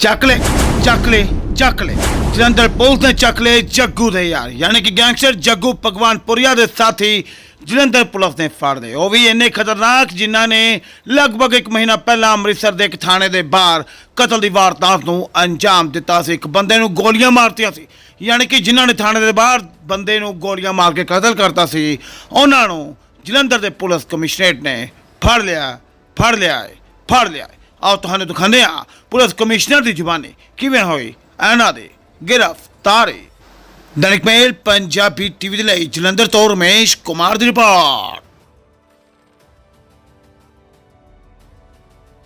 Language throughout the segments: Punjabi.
ਚੱਕ ਲੈ ਚੱਕ ਲੈ ਚੱਕ ਲੈ। ਜਲੰਧਰ ਪੁਲਿਸ ਨੇ ਚੱਕ ਲਏ ਜੱਗੂ ਦੇ ਯਾਰ। ਯਾਨੀ ਕਿ ਗੈਂਗਸਟਰ ਜੱਗੂ ਭਗਵਾਨਪੁਰੀਆ ਦੇ ਸਾਥੀ ਜਲੰਧਰ ਪੁਲਿਸ ਨੇ ਫੜ ਲਏ। ਉਹ ਵੀ ਇੰਨੇ ਖਤਰਨਾਕ ਜਿਨ੍ਹਾਂ ਨੇ ਲਗਭਗ ਇੱਕ ਮਹੀਨਾ ਪਹਿਲਾਂ ਅੰਮ੍ਰਿਤਸਰ ਦੇ ਇੱਕ ਥਾਣੇ ਦੇ ਬਾਹਰ ਕਤਲ ਦੀ ਵਾਰਦਾਤ ਨੂੰ ਅੰਜਾਮ ਦਿੱਤਾ ਸੀ। ਇੱਕ ਬੰਦੇ ਨੂੰ ਗੋਲੀਆਂ ਮਾਰਤੀਆਂ ਸੀ। ਯਾਨੀ ਕਿ ਜਿਨ੍ਹਾਂ ਨੇ ਥਾਣੇ ਦੇ ਬਾਹਰ ਬੰਦੇ ਨੂੰ ਗੋਲੀਆਂ ਮਾਰ ਕੇ ਕਤਲ ਕਰਤਾ ਸੀ ਉਹਨਾਂ ਨੂੰ ਜਲੰਧਰ ਦੇ ਪੁਲਿਸ ਕਮਿਸ਼ਨਰੇਟ ਨੇ ਫੜ ਲਿਆ ਫੜ ਲਿਆ ਹੈ, ਫੜ ਲਿਆ ਹੈ। ਆਓ ਤੁਹਾਨੂੰ ਦਿਖਾਉਂਦੇ ਹਾਂ ਪੁਲਿਸ ਕਮਿਸ਼ਨਰ ਦੀ ਜ਼ੁਬਾਨੀ ਕਿਵੇਂ ਹੋਈ। ਇਹਨਾਂ ਦੇ ਗ੍ਰਿਫਤਾਰੀ। ਦੈਨਿਕ ਮੇਲ ਪੰਜਾਬੀ ਟੀਵੀ ਦੇ ਲਈ ਜਲੰਧਰ ਤੋਂ ਰਮੇਸ਼ ਕੁਮਾਰ ਦੀ ਰਿਪੋਰਟ।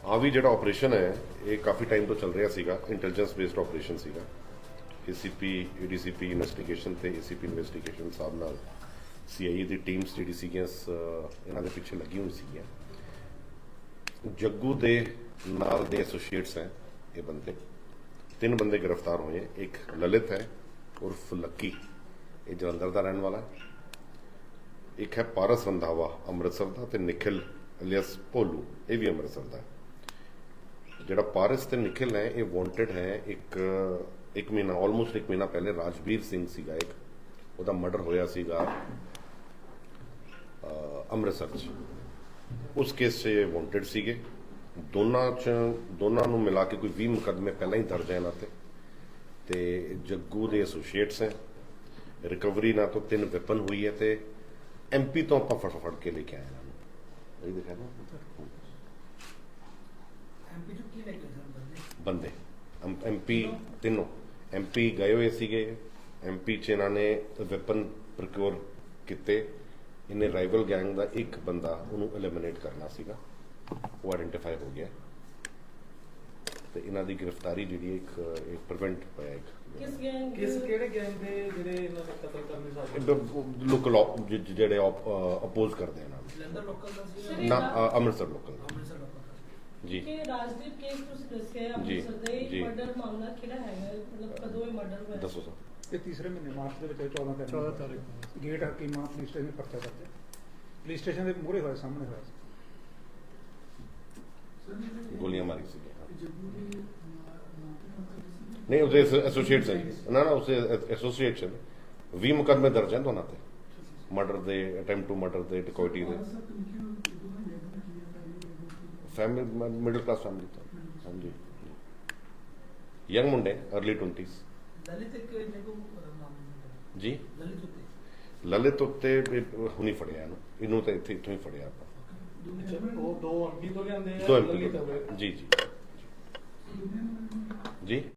ਆ ਵੀ ਜਿਹੜਾ ਆਪਰੇਸ਼ਨ ਹੈ, ਇਹ ਕਾਫੀ ਟਾਈਮ ਤੋਂ ਚੱਲ ਰਿਹਾ ਸੀਗਾ ਇੰਟੈਲੀਜੈਂਸ ਬੇਸਡ ਆਪਰੇਸ਼ਨ ਸੀਗਾ ਏਸੀਪੀ ਏਡੀਸੀਪੀ ਇਨਵੈਸਟੀਗੇਸ਼ਨ ਤੇ ਏਸੀਪੀ ਇਨਵੈਸਟੀਗੇਸ਼ਨ ਸਾਹਿਬ ਨਾਲ ਸੀਆਈਏ ਦੀ ਟੀਮਸ ਜਿਹੜੀ ਸੀਗੀਆਂ ਇਹਨਾਂ ਦੇ ਪਿੱਛੇ ਲੱਗੀ ਹੋਈ ਸੀਗੀਆਂ। ਜੱਗੂ ਦੇ ਨਾਲ ਦੇ ਐਸੋਸੀਏਟਸ ਹੈ ਇਹ ਬੰਦੇ। ਤਿੰਨ ਬੰਦੇ ਗ੍ਰਿਫਤਾਰ ਹੋਏ। ਹੈ। ਇੱਕ ਲਲਿਤ ਹੈ, ਉਰਫ ਲੱਕੀ। ਇਹ ਜਲੰਧਰ ਦਾ ਰਹਿਣ ਵਾਲਾ ਹੈ। ਇੱਕ ਹੈ ਪਾਰਸ ਰੰਧਾਵਾ ਅੰਮ੍ਰਿਤਸਰ ਦਾ ਤੇ ਨਿਖਿਲ ਅਲੀਅਸ ਭੋਲੂ। ਇਹ ਵੀ ਅੰਮ੍ਰਿਤਸਰ ਦਾ ਜਿਹੜਾ ਪਾਰਸ ਤੇ ਨਿਖਿਲ ਹੈ ਇਹ ਵਾਂਟਡ ਹੈ, ਇੱਕ ਇੱਕ ਮਹੀਨਾ ਆਲਮੋਸਟ ਇੱਕ ਮਹੀਨਾ ਪਹਿਲੇ ਰਾਜਵੀਰ ਸਿੰਘ ਸੀਗਾ ਇੱਕ। ਉਹਦਾ ਮਰਡਰ ਹੋਇਆ ਸੀਗਾ ਅੰਮ੍ਰਿਤਸਰ 'ਚ। ਉਸ ਕੇਸ 'ਚ ਵਾਂਟਡ ਸੀਗੇ। ਦੋਨਾਂ 'ਚ ਦੋਨਾਂ ਨੂੰ ਮਿਲਾ ਕੇ ਕੋਈ 20 ਮੁਕੱਦਮੇ ਪਹਿਲਾਂ ਹੀ ਦਰਜ ਹੈ ਇਹਨਾਂ ਤੇ। ਤੇ ਜੱਗੂ ਦੇ ਐਸੋਸੀਏਟਸ ਹੈ। ਰਿਕਵਰੀ ਨਾਲ ਤੋਂ ਤਿੰਨ ਵੈਪਨ ਹੋਈ ਹੈ ਤੇ ਐਮਪੀ ਤੋਂ ਆਪਾਂ ਫੜ ਕੇ ਲੈ ਕੇ ਆਏ ਇਹਨਾਂ ਨੂੰ। ਇਹ ਦਿਖਾ ਨਾ ਐਮਪੀ ਚੋਂ ਕੀ ਲੈ ਕੇ ਬੰਦੇ? ਬੰਦੇ। ਐਮਪੀ ਤਿੰਨੋਂ। ਐਮਪੀ ਗਏ ਹੋਏ ਸੀਗੇ। ਐਮਪੀ ਚ ਇਹਨਾਂ ਨੇ ਵੈਪਨ ਪ੍ਰੋਕਿਉਰ ਕੀਤੇ। ਇਹਨੇ ਰਾਈਵਲ ਗੈਂਗ ਦਾ ਇੱਕ ਬੰਦਾ ਉਹਨੂੰ ਐਲੀਮੀਨੇਟ ਕਰਨਾ ਸੀਗਾ। ਉਹ ਆਇਡੈਂਟੀਫਾਈ ਹੋ ਗਿਆ। ਤੇ ਇਹਨਾਂ ਦੀ ਗ੍ਰਿਫਤਾਰੀ ਜਿਹੜੀ ਇੱਕ ਇੱਕ ਪ੍ਰੀਵੈਂਟ ਹੋਇਆ ਇੱਕ। ਕਿਸ ਗੈਂਗ ਕਿਸ ਕਿਹੜੇ ਗੈਂਗ ਦੇ ਜਿਹੜੇ ਇਹਨਾਂ ਨੇ ਕਤਲ ਕਰਨੇ ਸਾਡੇ ਲੋਕਲ ਜਿਹੜੇ ਅਪੋਜ਼ ਕਰਦੇ ਇਹਨਾਂ ਨੂੰ। ਜਲੰਧਰ ਲੋਕਲ ਦਾ ਸੀ ਨਾ ਅੰਮ੍ਰਿਤਸਰ ਲੋਕਲ ਅੰਮ੍ਰਿਤਸਰ ਲੋਕਲ ਦਾ ਜੀ। ਕਿ ਰਾਜਦੀਪ ਕੇਸ ਤੁਸੀਂ ਦੱਸਿਆ ਅੰਮ੍ਰਿਤਸਰ ਦੇ। ਮਰਡਰ ਮਾਮਲਾ ਕਿਹੜਾ ਹੈਗਾ? ਹੈ? ਮਤਲਬ ਕਦੋਂ ਇਹ ਮਰਡਰ ਹੋਇਆ? ਦੱਸੋ ਸਰ। ਇਹ ਤੀਸਰੇ ਮਹੀਨੇ ਮਾਰਚ ਦੇ ਵਿੱਚ 14 ਤਾਰੀਖ 14 ਤਾਰੀਖ ਗੇਟ ਹਕੀਮਾ ਪੁਲਿਸ ਸਟੇਸ਼ਨ ਪਰਚਾ ਕਰਦੇ ਪੁਲਿਸ ਸਟੇਸ਼ਨ ਦੇ ਮੂਹਰੇ ਹੋਇਆ ਸਾਹਮਣੇ ਹੋਇਆ ਸੀ। ਗੋਲੀਆਂ ਮਾਰੀ ਸੀ ਨਹੀਂ ਉਹਦੇ ਐਸੋਸੀਏਟਸ ਹੈ ਨਾ ਨਾ ਉਸੇ ਐਸੋਸੀਏਟਸ ਹੈ 20 ਮੁਕੱਦਮੇ ਦਰਜ ਹਨ ਦੋਨਾਂ ਤੇ ਮਰਡਰ ਦੇ ਅਟੈਂਪਟ ਟੂ ਮਰਡਰ ਦੇ ਡਿਕੋਇਟੀ ਦੇ ਫੈਮਿਲੀ ਮਿਡਲ ਕਲਾਸ ਫੈਮਿਲੀ ਤੋਂ ਹਾਂਜੀ ਯੰਗ ਮੁੰਡੇ अर्ਲੀ 20s ਦਲਿਤ ਇੱਕ ਨਾਮ ਜੀ ਉੱਤੇ ਲਲਿਤ ਉੱਤੇ ਵੀ ਹੁਣੀ ਫੜਿਆ ਇਹਨੂੰ ਇਹਨੂੰ ਤਾਂ ਇੱਥੇ ਇੱਥੋਂ ਹੀ ਫੜਿਆ ਆਪਾਂ ਉਹ ਦੋ ਐਮਪੀ ਤੋਂ ਲਿਆਂਦੇ ਆ। ਦੋ ਲਲਿਤ ਐਮਪੀ ਹੋਏ। ਜੀ ਜੀ। ਜੀ?